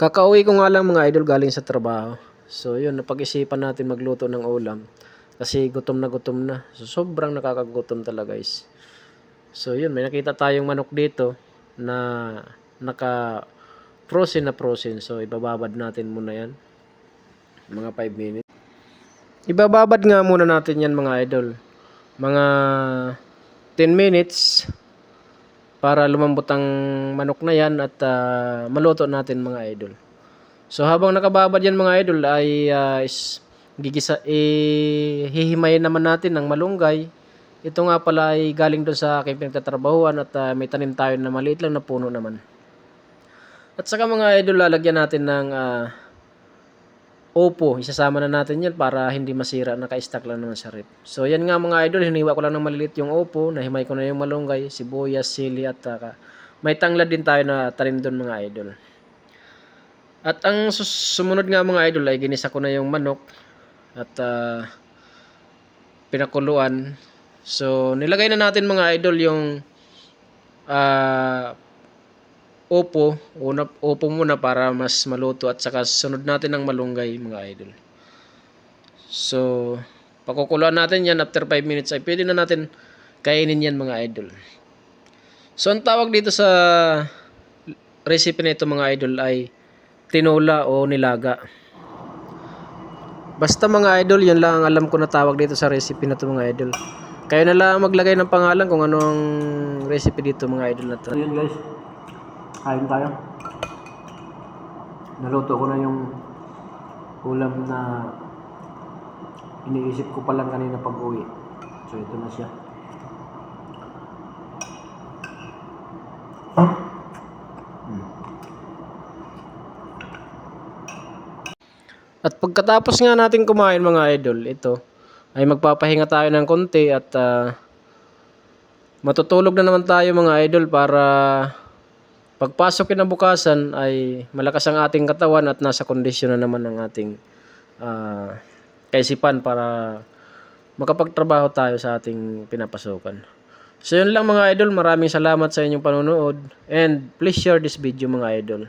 Kakauwi ko nga lang mga idol galing sa trabaho. So yun, napag-isipan natin magluto ng ulam. Kasi gutom na gutom na. So sobrang nakakagutom talaga guys. So yun, may nakita tayong manok dito na naka frozen na frozen. So ibababad natin muna yan. Mga 5 minutes. Ibababad nga muna natin yan mga idol. Mga 10 minutes para lumambot ang manok na yan at ah, maluto natin mga idol. So habang nakababad yan mga idol ay ah, is, gigisa, eh, hihimayin naman natin ng malunggay. Ito nga pala ay galing doon sa aking pinagtatrabahuan at ah, may tanim tayo na maliit lang na puno naman. At saka mga idol lalagyan natin ng ah, Opo, isasama na natin yan para hindi masira, naka-stack lang naman sa rep. So yan nga mga idol, hiniwa ko lang ng maliliit yung Opo, nahimay ko na yung malunggay, sibuyas, sili at taka. May tanglad din tayo na tanim doon mga idol. At ang sumunod nga mga idol ay ginisa ko na yung manok at ah, pinakuluan. So nilagay na natin mga idol yung ah Opo, una, opo muna para mas maluto at saka sunod natin ng malunggay mga idol. So, pakukuluan natin yan after 5 minutes ay pwede na natin kainin yan mga idol. So, ang tawag dito sa recipe na ito mga idol ay tinola o nilaga. Basta mga idol, yan lang ang alam ko na tawag dito sa recipe na ito mga idol. Kayo na lang maglagay ng pangalan kung anong recipe dito mga idol na to. Ayun guys, kain tayo. Naluto ko na yung ulam na iniisip ko pa lang kanina pag uwi. So ito na siya. Hmm. At pagkatapos nga natin kumain mga idol, ito ay magpapahinga tayo ng konti at ah, matutulog na naman tayo mga idol para pagpasok kinabukasan ay malakas ang ating katawan at nasa kondisyon na naman ang ating ah, kaisipan para makapagtrabaho tayo sa ating pinapasukan. So yun lang mga idol, maraming salamat sa inyong panonood and please share this video mga idol.